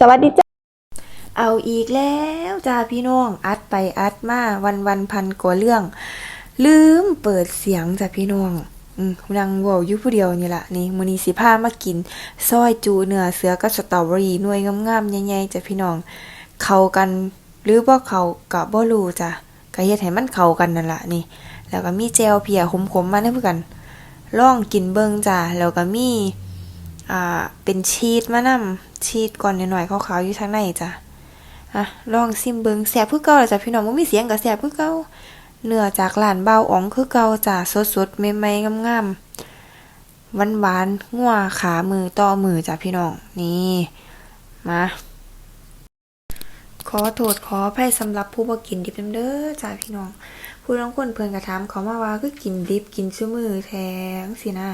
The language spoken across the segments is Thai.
สวัสดีจ้าเอาอีกแล้วจ้าพี่น้อง อัดไปอัดมาวันวันพันกว่าเรื่อง ลืมเปิดเสียงจ้ะพี่น้องอืมนางเวาอยู่ผู้เดียวนี่ละนี่มือนี้สิพามากินซอยจูเนื้อเสือกับสตรอเบอรี่หน่วยงามๆใหญ่ๆจ้ะพี่น้อง เข้ากันหรือบ่เข้าก็บ่รู้จ้ะก็เฮ็ดให้มันเข้ากันนั่นแหละนี่ แล้วก็มีแจวเพียขมๆมาเด้เพื่อกันลองกินเบิ่งจ้ะแล้วก็มี อ่าเป็นชีสมานำชีสก่อนหน่อยๆขาวๆอยู่ทางในจ้ะอะลองซิมเบิงแซ่บคือเก่าล่ะจ้ะพี่น้องบ่มีเสียงก็แซ่บคือเก่าเนื้อจากร้านเบาอ๋องคือเก่าจ้ะสดๆใหม่ๆงามๆหวานๆงัวขามือต่อมือจ้ะพี่น้องนี่มาขอโทษขออภัยสำหรับผู้บ่กินดิบนำเด้อจ้ะพี่น้อง ผู้ลางคนเพิ่อนก็ถามเขามาว่าคือกินดิบกินซุมื้อแทงซี่นะ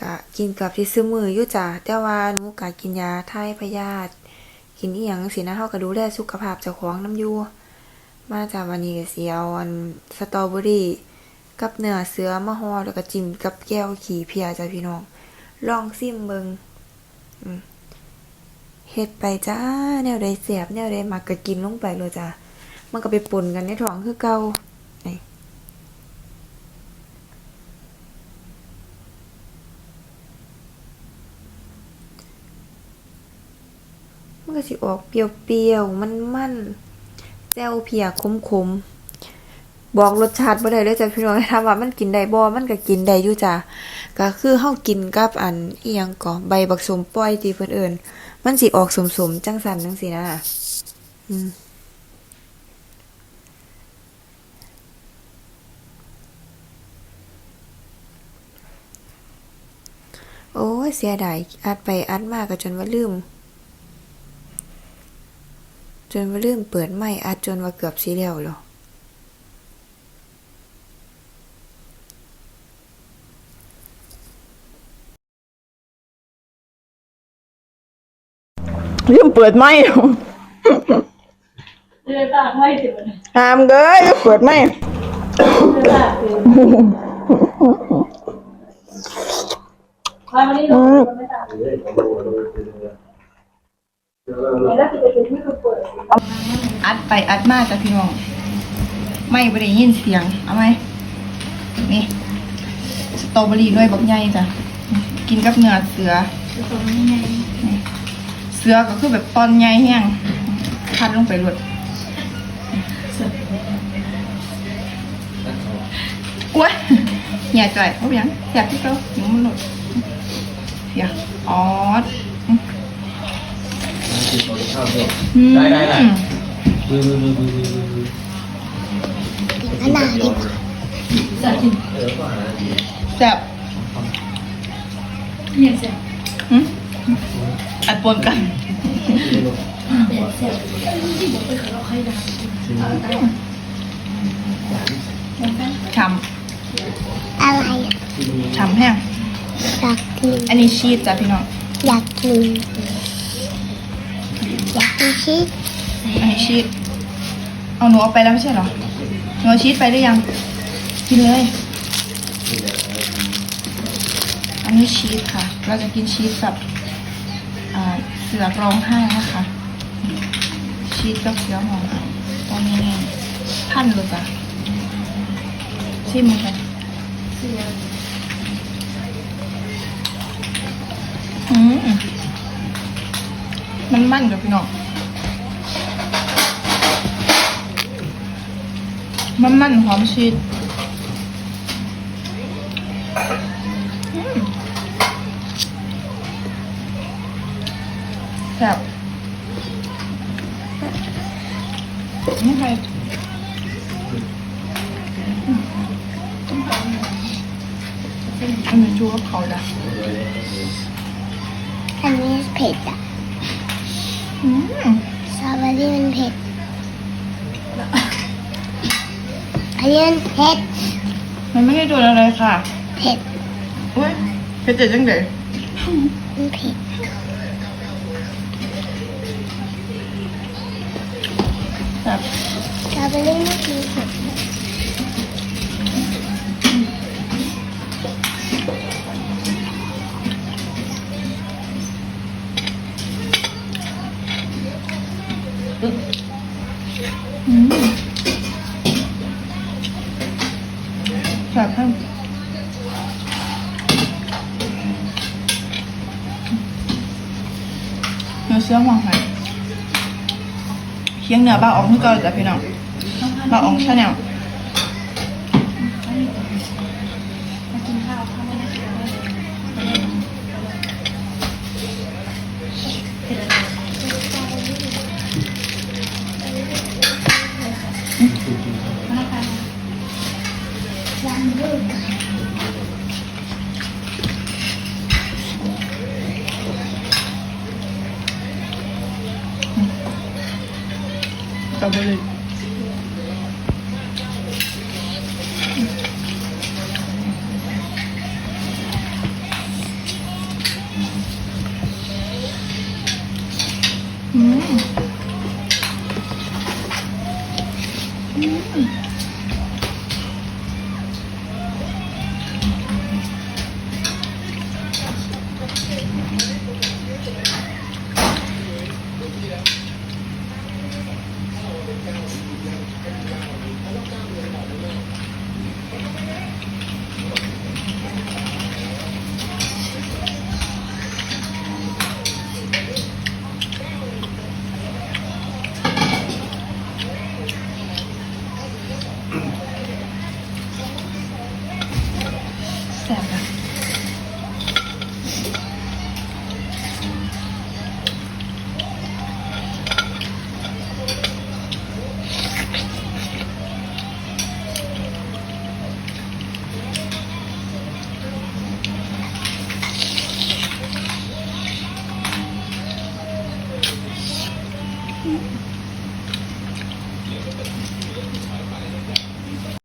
ก็กินกับที่ซุมื้ออยู่จ้ะแต่ว่าหนูก็กินยาไทยพยาธิกินอีหยังสินะเฮาก็ดูแลสุขภาพเจ้าของน้ำอยู่มาจากวันนี้ก็สิเอาอันสตรอเบอรี่กับเนื้อเสือมาห่อแล้วก็จิ้มกับแก้วขี้เพียจ้ะพี่น้อง ลองซิมเบิงเฮ็ดไปจ้า แนวใดแซ่บแนวใดมักก็กินลงไปเลยจ้ะมันก็ไปปนกันในท้องคือเก่า นี่มันก็สิออกเปรี้ยวๆ มันๆแจ่วเพียขมๆบอกรสชาติบ่ได้เลยจ้ะพี่น้องถามว่ามันกินได้บ่มันก็กินได้อยู่จ้ะก็คือเฮากินกับอันอีหยังก็ใบบักสมปล่อยที่เพิ่นเอิ้นมันสิออกสมๆจังซั่นจังซี่นะอืมโอ้ยเสียดายอัดไปอัดมาก็จนว่าลืม จนว่าลืมเปิดไม่อัดจนว่าเกือบสีแล้วหรอลืมเปิดไม้เลยปากไม่ถึงเลยหามเกยลืมเปิดไม้ปากถึงวันนี้ลงไม่ตามแล้วที่จะเป็นที่เปิด อัดไปอัดมาจ้ะพี่น้อง ไม่บ่ได้ยินเสียง เอาไหมนี่สตรอเบอรี่ด้วยบักใหญ่จ้ะ กินกับเนื้อเสือ เสือก็คือแบบตอนใหญ่แห้งพัดลงไปรวดอ้วยเหี่ยจ่อยเอาอย่างแสบที่เขาหนูมันหลุดเดี๋ยอ๋ ออืมได้ได้ได้มือมือมือมือมือมืออันน่าดีกว่าเออก็หาดีแซ่บเนี่ยเสียหืมอัดปนกันเสียที่บอกไปเขาเราใครด่าฉ่อะไรำฉ่ำแห้งอยากกินอันนี้ชีสจ้ะพี่น้องอยากกิน อยากกินชีสอันนี้ชีสเอาหนูเอาไปแล้วไม่ใช่เหรอหนูเอาชีสไปหรือยัง กินเลย อันนี้ชีสค่ะ เราจะกินชีสกับเสือร้องไห้นะคะ ชีสกับเสือหอมตอนนี้พันเลยจ้ะชิมเลยอืมมันมันกับพี่น้อง มันมันหอมชีสอืมแซ่บนี่ใครอันนี้ชูกับเขาละอันนี้เผ็ดอะ อืมสตรอเบอรี่มันเผ็ด อันนี้มันเผ็ดมันไม่ใช่ตัวอะไรค่ะเผ็ดอุ้ยเป็นเจ็ดจังเด๋มันเผ็ดแบบสตรอเบอรี่ไม่กิ Đẹp không? เนื้อเสื้อมองไหนเคียงเนื้อบ้าอองคือเก่าจ้ะพี่น้องบ้าอองชาแนล ต่อไ